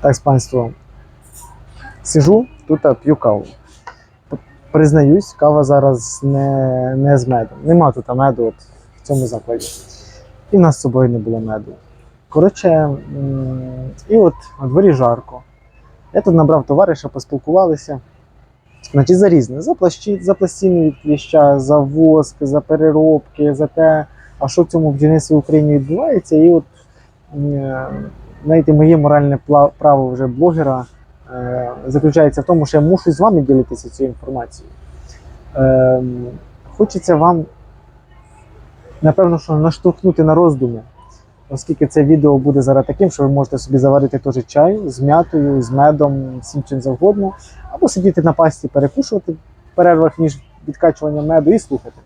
Так, з панством. Сижу, тут п'ю каву. Признаюсь, кава зараз не, не з медом. Нема тут меду от, в цьому закладі. І в нас з собою не було меду. Коротше, і от на дворі жарко. Я тут набрав товариша, поспілкувалися. Значить, за різне. За плащі, за пластини від кліща, за воск, за переробки, за те, а що в цьому бджільництві в Україні відбувається. І от знаєте, моє моральне право вже блогера е, заключається в тому, що я мушу з вами ділитися цією інформацією. Е, хочеться вам, напевно, що наштовхнути на роздуми, оскільки це відео буде зараз таким, що ви можете собі заварити теж чаю з м'ятою, з медом, всім чим завгодно, або сидіти на пасті, перекушувати в перервах між відкачуванням меду і слухати.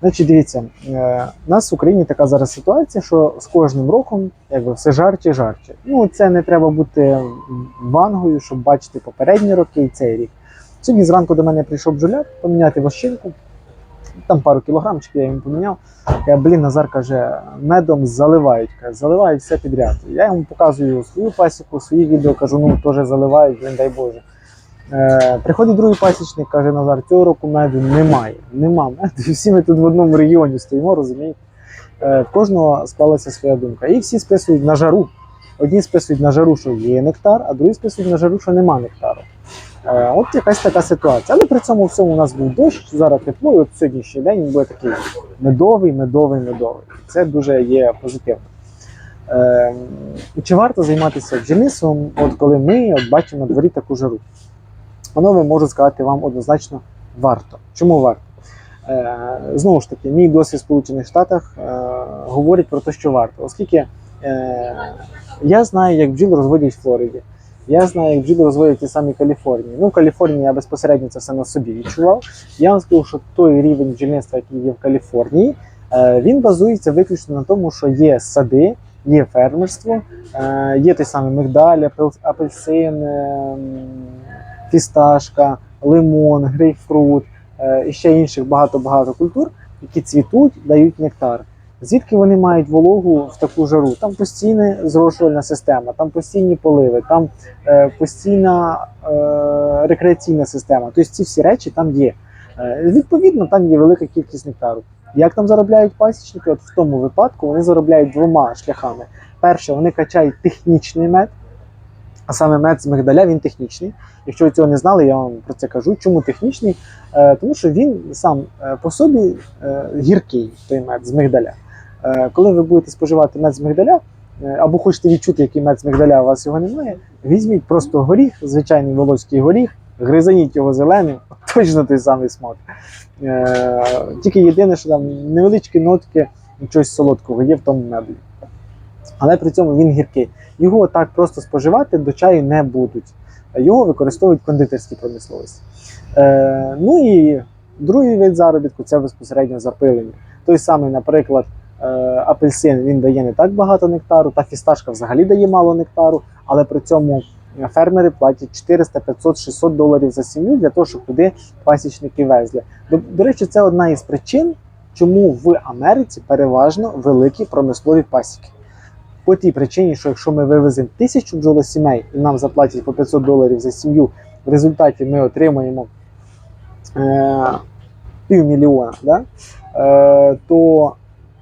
Значить, дивіться, е, у нас в Україні така зараз ситуація, що з кожним роком якби, все жарче, жарче. Ну, це не треба бути вангою, щоб бачити попередні роки і цей рік. Сьогодні зранку до мене прийшов бджоляр поміняти вощинку. Там пару кілограмчиків я йому поміняв. Я, блін, Назар каже, медом заливають. Каже, заливають все підряд. Я йому показую свою пасіку, свої відео, кажу, ну теж заливають, блін, дай Боже. Е, приходить другий пасічник, каже Назар, цього року меду немає. Нема меду. Всі ми тут в одному регіоні стоїмо, розумієте? Е, в кожного склалася своя думка. І всі списують на жару. Одні списують на жару, що є нектар, а другі списують на жару, що нема нектару. Е, от якась така ситуація. Але при цьому всьому у нас був дощ, зараз тепло, і от сьогоднішній день він буде такий медовий, медовий, медовий. Це дуже є позитивно. Е, чи варто займатися бджільництвом, от коли ми от бачимо на дворі таку жару? Панове, можу сказати вам однозначно варто. Чому варто? Е, знову ж таки, мій досвід в Сполучених Штатах е, говорить про те, що варто, оскільки е, я знаю, як бджіл розводять в Флориді. Я знаю, як бджіл розводять ті самі Каліфорнії. Ну, в Каліфорнії я безпосередньо це все на собі відчував. Я вам скажу, що той рівень бджільництва, який є в Каліфорнії, е, він базується виключно на тому, що є сади, є фермерство, е, є той самий мигдаль, апельсин, е, м, фісташка, лимон, грейпфрут е, і ще інших багато-багато культур, які цвітуть, дають нектар. Звідки вони мають вологу в таку жару? Там постійна зрошувальна система, там постійні поливи, там е, постійна е, рекреаційна система. Тобто ці всі речі там є. Е, відповідно, там є велика кількість нектару. Як там заробляють пасічники? От в тому випадку вони заробляють двома шляхами. Перше, вони качають технічний мед, а саме мед з мигдаля він технічний. Якщо ви цього не знали, я вам про це кажу. Чому технічний? Е, тому що він сам е, по собі е, гіркий, той мед з мигдаля. Коли ви будете споживати мед з мигдаля, або хочете відчути, який мед з мигдаля, у вас його немає, візьміть просто горіх, звичайний волоський горіх, гризаніть його зеленим, точно той самий смак. Тільки єдине, що там невеличкі нотки чогось солодкого є в тому меду. Але при цьому він гіркий. Його так просто споживати до чаю не будуть. Його використовують в кондитерській промисловості. Е, ну і другий вид заробітку це безпосередньо запилення. Той самий, наприклад, е, апельсин він дає не так багато нектару, та фісташка взагалі дає мало нектару, але при цьому фермери платять 400, 500, 600 доларів за сім'ю для того, щоб туди пасічники везли. До, до речі, це одна із причин, чому в Америці переважно великі промислові пасіки. По тій причині, що якщо ми вивеземо тисячу бджолосімей і нам заплатять по 500 доларів за сім'ю, в результаті ми отримаємо е, півмільйона, да? е, то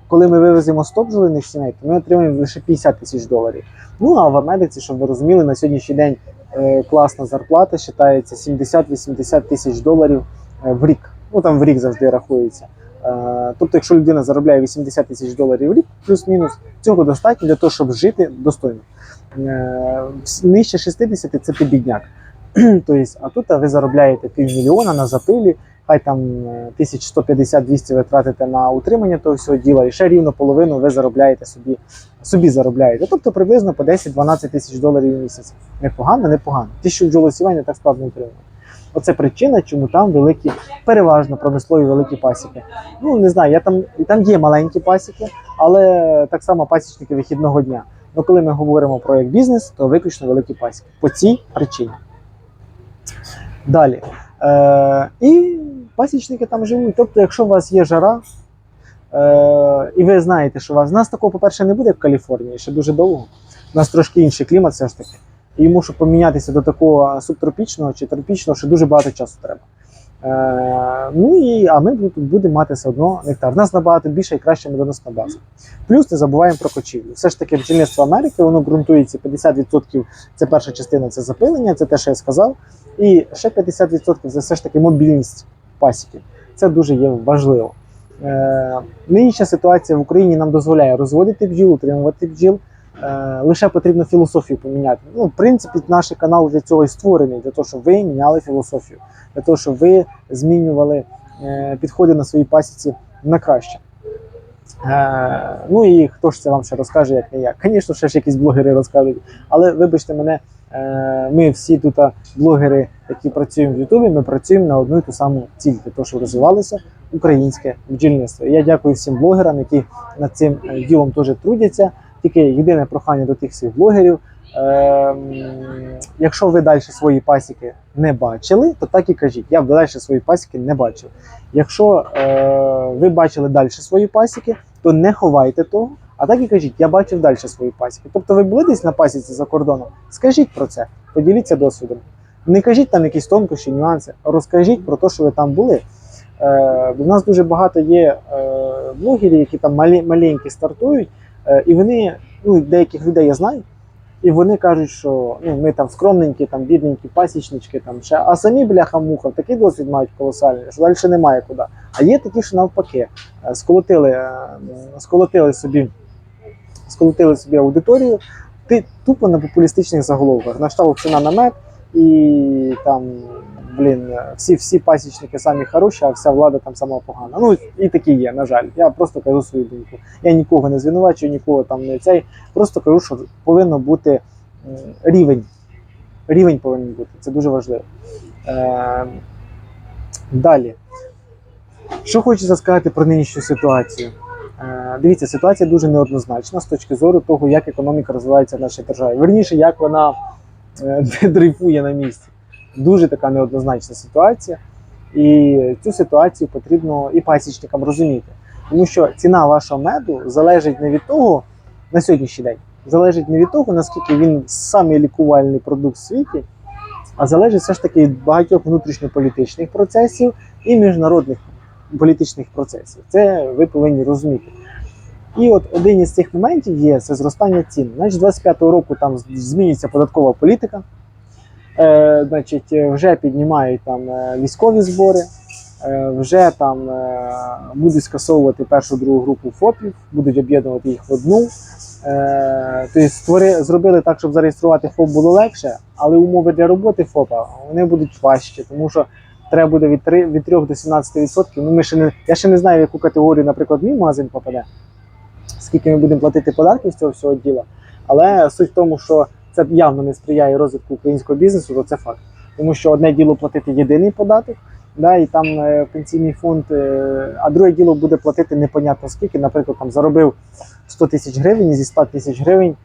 коли ми вивеземо 100 бджолиних сімей, то ми отримаємо лише 50 тисяч доларів. Ну а в Америці, щоб ви розуміли, на сьогоднішній день е, класна зарплата вважається 70-80 тисяч доларів е, в рік. Ну там в рік завжди рахується. Е, тобто, якщо людина заробляє 80 тисяч доларів в рік, плюс-мінус, цього достатньо для того, щоб жити достойно. Е, нижче 60 це ти бідняк. тобто, а тут ви заробляєте півмільйона на запилі, хай там е, 1150-200 ви тратите на утримання того всього діла, і ще рівно половину ви заробляєте собі, собі заробляєте. Тобто приблизно по 10-12 тисяч доларів в місяць. Непогано, непогано. Тисячу бджолосівей не так складно утримувати. Оце причина, чому там великі, переважно промислові великі пасіки. Ну не знаю, я там там є маленькі пасіки, але так само пасічники вихідного дня. Ну коли ми говоримо про як бізнес, то виключно великі пасіки. По цій причині. Далі. Е, і пасічники там живуть. Тобто, якщо у вас є жара, е, і ви знаєте, що у вас у нас такого, по-перше, не буде в Каліфорнії ще дуже довго. У нас трошки інший клімат, все ж таки. І щоб помінятися до такого субтропічного чи тропічного, ще дуже багато часу треба. Е, ну і а ми будемо мати все одно нектар. У нас набагато більша і краща медоносна база. Плюс не забуваємо про кочівлю. Все ж таки, бджільництво Америки воно ґрунтується 50% це перша частина, це запилення, це те, що я сказав. І ще 50% це все ж таки мобільність пасіки. Це дуже є важливо. Е, нинішня ситуація в Україні нам дозволяє розводити бджіл, утримувати бджіл. Е, лише потрібно філософію поміняти. Ну, в принципі, наш канал для цього і створений, для того, щоб ви міняли філософію, для того, щоб ви змінювали е, підходи на своїй пасіці на краще. Е, ну і хто ж це вам ще розкаже, як не я? Звісно, ще ж якісь блогери розкажуть. Але вибачте мене, ми всі тут блогери, які працюємо в Ютубі, ми працюємо на одну і ту саму ціль, для того, щоб розвивалося українське бджільництво. Я дякую всім блогерам, які над цим ділом теж трудяться. Тільки єдине прохання до тих всіх блогерів. Ем, якщо ви далі свої пасіки не бачили, то так і кажіть. Я далі свої пасіки не бачив. Якщо е, ви бачили далі свої пасіки, то не ховайте того, а так і кажіть, я бачив далі свої пасіки. Тобто ви були десь на пасіці за кордоном, скажіть про це, поділіться досвідом. Не кажіть там якісь тонкощі, нюанси, розкажіть про те, що ви там були. Е, у нас дуже багато є е, блогерів, які там малі, маленькі стартують, е, і вони, ну, деяких людей я знаю, і вони кажуть, що ну, ми там скромненькі, там бідненькі пасічнички, там ще, а самі бляха-муха такий досвід мають колосальний, що далі немає куди. А є такі, що навпаки, е, сколотили, е, сколотили собі, сколотили собі аудиторію, ти тупо на популістичних заголовках, на штабу ціна на мед, і там, блін, всі, всі пасічники самі хороші, а вся влада там сама погана. Ну і такі є, на жаль. Я просто кажу свою думку. Я нікого не звинувачую, нікого там не цей. Просто кажу, що повинно бути рівень. Рівень повинен бути. Це дуже важливо. Е, далі. Що хочеться сказати про нинішню ситуацію? Е, дивіться, ситуація дуже неоднозначна з точки зору того, як економіка розвивається в нашій державі. Верніше, як вона е, дрейфує на місці. Дуже така неоднозначна ситуація. І цю ситуацію потрібно і пасічникам розуміти. Тому що ціна вашого меду залежить не від того на сьогоднішній день, залежить не від того, наскільки він самий лікувальний продукт в світі, а залежить все ж таки від багатьох внутрішньополітичних процесів і міжнародних політичних процесів. Це ви повинні розуміти. І от один із цих моментів є це зростання цін. Значить, 25-го року там змінюється податкова політика. Е, значить, е, вже піднімають там е, військові збори, е, вже там е, будуть скасовувати першу другу групу ФОПів, будуть об'єднувати їх в одну. Е, тобто створи, зробили так, щоб зареєструвати ФОП було легше, але умови для роботи ФОПа вони будуть важчі, тому що треба буде від 3, від 3 до 17%. Ну, я ще не знаю, в яку категорію, наприклад, мій магазин попаде, скільки ми будемо платити податків з цього всього діла. Але суть в тому, що це явно не сприяє розвитку українського бізнесу, то це факт. Тому що одне діло платити єдиний податок, да, і там е, пенсійний фонд, е, а друге діло буде платити непонятно скільки. Наприклад, там заробив 100 тисяч гривень, зі 100 тисяч гривень,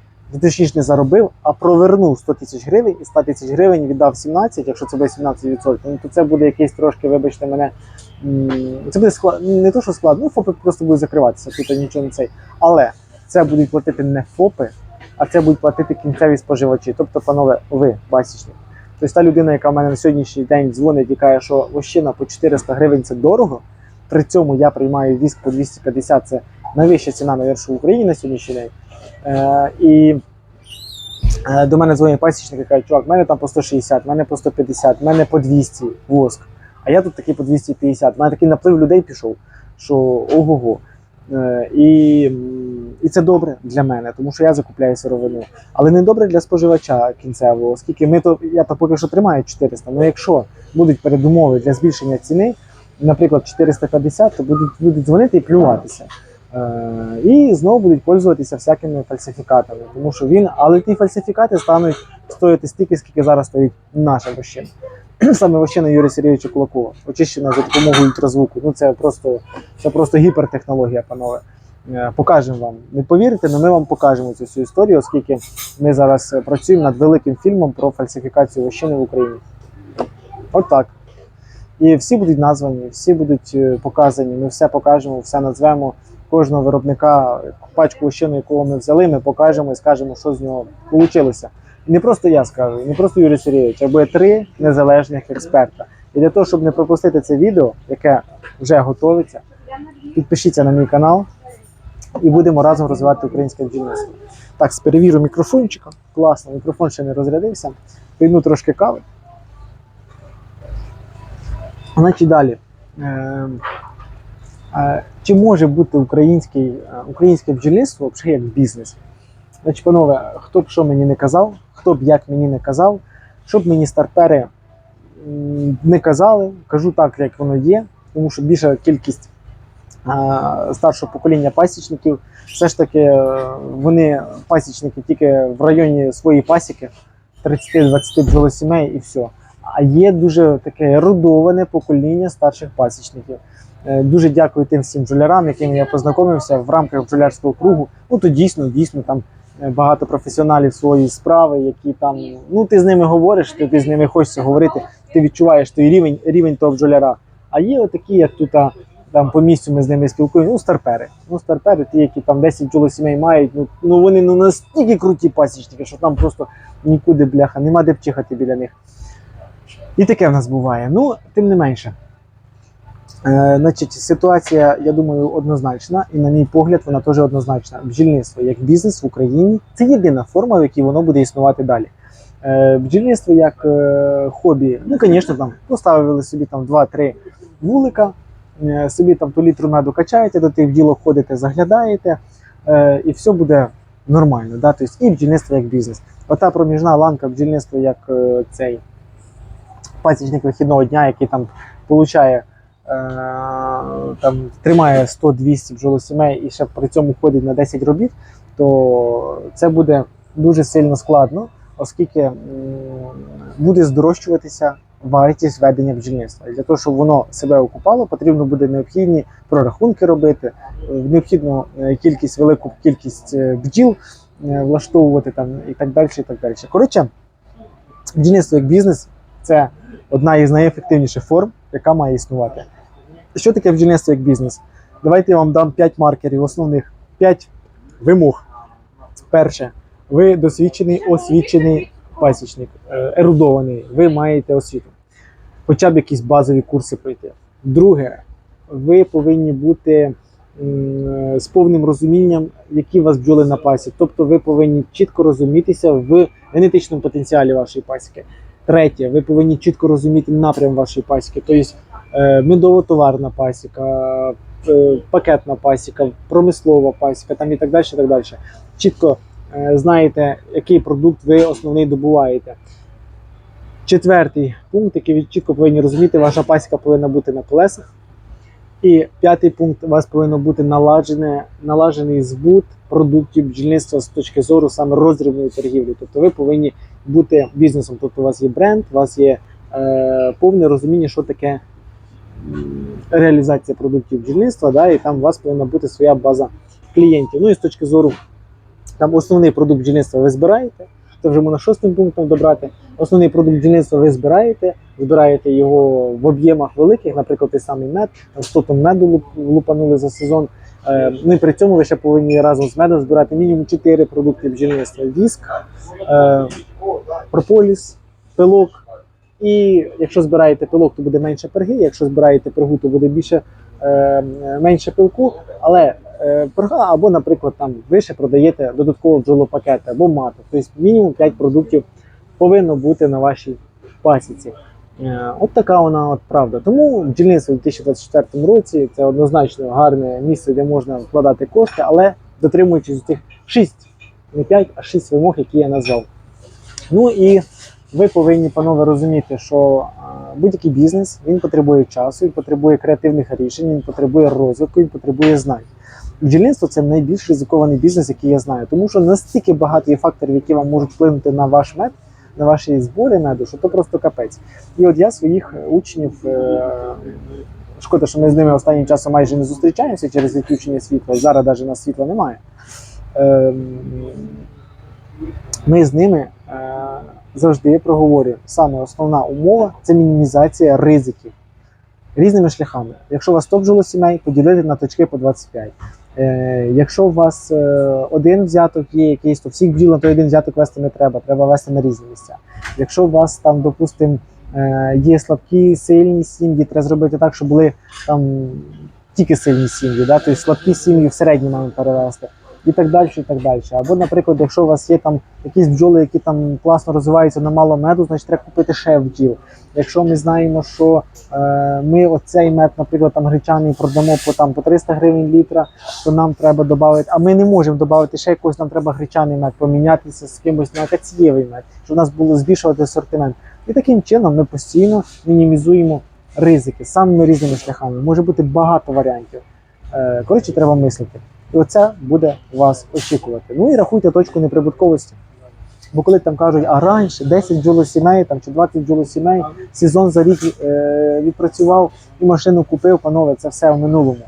точніше не заробив, а провернув 100 тисяч гривень і 100 тисяч гривень віддав 17, якщо це буде 17%, ну, то це буде якийсь трошки, вибачте мене, це буде склад, не то, що складно, ну ФОПи просто будуть закриватися, тут нічого не цей. Але це будуть платити не ФОПи, а це будуть платити кінцеві споживачі. Тобто, панове, ви, пасічник. Тобто та людина, яка в мене на сьогоднішній день дзвонить і каже, що вощина по 400 гривень це дорого. При цьому я приймаю віск по 250, це найвища ціна, навірше, в Україні на сьогоднішній день. Е, і е, до мене дзвонить пасічник і каже, чувак, в мене там по 160, в мене по 150, в мене по 200 воск. А я тут такий по 250. В мене такий наплив людей пішов, що ого-го. Е, і, і це добре для мене, тому що я закупляю сировину. Але не добре для споживача кінцевого, оскільки ми то я то поки що тримаю 400. але якщо будуть передумови для збільшення ціни, наприклад, 450, то будуть, будуть дзвонити і плюватися. Е, і знову будуть пользуватися всякими фальсифікатами, тому що він, але ті фальсифікати стануть стоїти стільки, скільки зараз стоїть наша вощина. Саме вощина Юрія Сергійовича Кулакова, очищена за допомогою ультразвуку. Ну це просто, це просто гіпертехнологія, панове. Е, Покажемо вам. Не повірите, але ми вам покажемо цю всю історію, оскільки ми зараз е, працюємо над великим фільмом про фальсифікацію вощини в Україні. От так. І всі будуть названі, всі будуть е, показані. Ми все покажемо, все назвемо. Кожного виробника, пачку вощини, якого ми взяли, ми покажемо і скажемо, що з нього вийшло. Не просто я скажу, не просто Юрій Сергійович, а буде три незалежних експерта. І для того, щоб не пропустити це відео, яке вже готовиться, підпишіться на мій канал і будемо разом розвивати українське бджільництво. Так, перевірю мікрофончика. Класно, мікрофон ще не розрядився. Пийну трошки кави. Значить далі. Е, е, чи може бути український, е, українське бджільництво взагалі як бізнес? Значить, панове, хто б що мені не казав, хто б як мені не казав, щоб мені стартери не казали, кажу так, як воно є, тому що більша кількість старшого покоління пасічників, все ж таки е, вони пасічники тільки в районі своєї пасіки, 30-20 бджолосімей і все. А є дуже таке ерудоване покоління старших пасічників. Е, Дуже дякую тим всім бджолярам, якими я познайомився в рамках бджолярського кругу. Ну то дійсно, дійсно там е, багато професіоналів своєї справи, які там, ну ти з ними говориш, ти, з ними хочеться говорити, ти відчуваєш той рівень, рівень того бджоляра. А є отакі, як тут там по місцю ми з ними спілкуємося, ну старпери. Ну старпери, ті, які там 10 бджолосімей мають, ну, ну вони ну настільки круті пасічники, що там просто нікуди бляха, нема де б чихати біля них. І таке в нас буває. Ну, тим не менше. Е, значить, ситуація, я думаю, однозначна, і на мій погляд, вона теж однозначна. Бджільництво як бізнес в Україні це єдина форма, в якій воно буде існувати далі. Е, бджільництво як е, хобі, ну, звісно, там поставили собі там 2-3 вулика, собі там по літру меду качаєте, до тих бджілок ходите, заглядаєте, е, і все буде нормально. Да? Тобто, і бджільництво як бізнес. Ота проміжна ланка бджільництва як е, цей пасічник вихідного дня, який там получає е, там тримає 100-200 бджолосімей і ще при цьому ходить на 10 робіт, то це буде дуже сильно складно, оскільки буде здорожчуватися вартість ведення бджільництва. Для того, щоб воно себе окупало, потрібно буде необхідні прорахунки робити, е, необхідно е, кількість, велику кількість е, бджіл влаштовувати там і так далі. І так далі. Коротше, бджільництво як бізнес це одна із найефективніших форм, яка має існувати. Що таке бджільництво як бізнес? Давайте я вам дам 5 маркерів, основних 5 вимог. Перше, ви досвідчений, освічений пасічник, е, ерудований, ви маєте освіту. Хоча б якісь базові курси пройти. Друге, ви повинні бути з повним розумінням, які у вас бджоли на пасі. Тобто ви повинні чітко розумітися в генетичному потенціалі вашої пасіки. Третє, ви повинні чітко розуміти напрям вашої пасіки, тобто е, медово-товарна пасіка, е, пакетна пасіка, промислова пасіка там і так далі. І так далі. Чітко е, знаєте, який продукт ви основний добуваєте. Четвертий пункт, який ви чітко повинні розуміти, ваша пасіка повинна бути на колесах. І п'ятий пункт у вас повинно бути наладжене, налажений збут продуктів бджільництва з точки зору саме роздрібної торгівлі. Тобто ви повинні бути бізнесом. Тобто у вас є бренд, у вас є е, повне розуміння, що таке реалізація продуктів бджільництва, да, і там у вас повинна бути своя база клієнтів. Ну і з точки зору там основний продукт бджільництва ви збираєте. Це вже можна шостим пунктом добрати. Основний продукт бджільництва ви збираєте, збираєте його в об'ємах великих, наприклад, той самий мед, там 100 тонн меду луп- лупанули за сезон. Е, ну і при цьому ви ще повинні разом з медом збирати мінімум 4 продукти бджільництва: віск, е, прополіс, пилок. І якщо збираєте пилок, то буде менше перги. Якщо збираєте пергу, то буде більше менше пилку. Але е, або, наприклад, там ви ще продаєте додатково бджолопакети або мату. Тобто мінімум 5 продуктів повинно бути на вашій пасіці. Е, От така вона от правда. Тому бджільництво у 2024 році це однозначно гарне місце, де можна вкладати кошти, але дотримуючись тих 6, не 5, а 6 вимог, які я назвав. Ну і ви повинні, панове, розуміти, що будь-який бізнес він потребує часу, він потребує креативних рішень, він потребує розвитку, він потребує знань. Бджільництво це найбільш ризикований бізнес, який я знаю, тому що настільки багато є факторів, які вам можуть вплинути на ваш мед, на ваші збори меду, що то просто капець. І от я своїх е, учнів, е, шкода, що ми з ними останнім часом майже не зустрічаємося через відключення світла. Зараз навіть на світла немає. Ем, Ми з ними е, завжди проговорюємо. Саме основна умова це мінімізація ризиків різними шляхами. Якщо у вас 100 бджолосімей, поділити на точки по 25. Е, якщо у вас е, один взяток є якийсь, то всіх бджіл на той один взяток вести не треба, треба вести на різні місця. Якщо у вас там, допустимо, е, є слабкі, сильні сім'ї, треба зробити так, щоб були там тільки сильні сім'ї, да? тобто слабкі сім'ї в середні маємо перевести. І так далі, і так далі. Або, наприклад, якщо у вас є там якісь бджоли, які там класно розвиваються на мало меду, значить треба купити ще бджіл. Якщо ми знаємо, що е, ми оцей мед, наприклад, там гречаний продамо по там по 300 гривень літра, то нам треба додати, а ми не можемо додати ще якось, нам треба гречаний мед, помінятися з кимось на акацієвий мед, щоб у нас було збільшувати асортимент. І таким чином ми постійно мінімізуємо ризики самими різними шляхами. Може бути багато варіантів. Е, коротше, треба мислити. І оце буде вас очікувати. Ну і рахуйте точку неприбутковості. Бо коли там кажуть, а раніше 10 бджолосімей там, чи 20 бджолосімей, сезон за рік е, відпрацював і машину купив, панове, це все в минулому.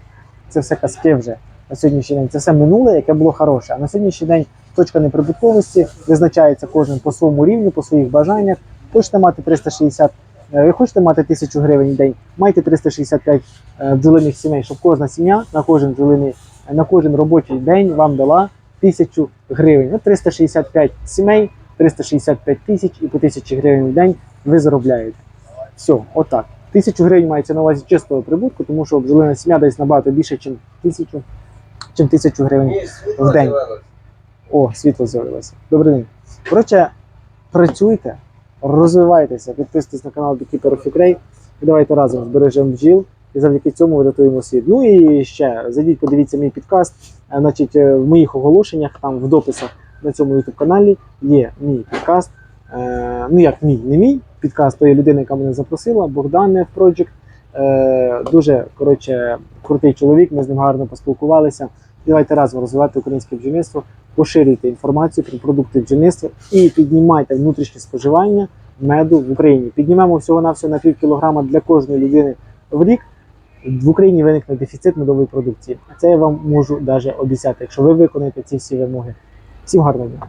Це все казки вже на сьогоднішній день. Це все минуле, яке було хороше. А на сьогоднішній день точка неприбутковості визначається кожен по своєму рівню, по своїх бажаннях. Хочете мати 360, е, ви хочете мати 1000 гривень в день, майте 365 е, бджолиних сімей, щоб кожна сім'я на кожен бджолиний, на кожен робочий день вам дала 1000 гривень. Ну, 365 сімей, 365 тисяч і по 1000 гривень в день ви заробляєте. Все, отак. 1000 гривень мається на увазі чистого прибутку, тому що бджолина сім'я десь набагато більше, ніж 1000, чим 1000 гривень в день. О, світло з'явилося. Добрий день. Коротше, працюйте, розвивайтеся, підписуйтесь на канал Beekeeper of Ukraine і давайте разом збережемо бджіл і завдяки цьому врятуємо світ. Ну і ще зайдіть, подивіться мій підкаст. Е, Значить, е, в моїх оголошеннях, там в дописах на цьому youtube каналі є мій підкаст. Е, ну як мій, не мій підкаст тої людини, яка мене запросила, Богдан Project. Дуже коротше, крутий чоловік, ми з ним гарно поспілкувалися. Давайте разом розвивати українське бджільництво, поширюйте інформацію про продукти бджільництва і піднімайте внутрішнє споживання меду в Україні. Піднімемо всього на всього на пів кілограма для кожної людини в рік. В Україні виникне дефіцит медової продукції. Це я вам можу навіть обіцяти, якщо ви виконаєте ці всі вимоги. Всім гарного дня!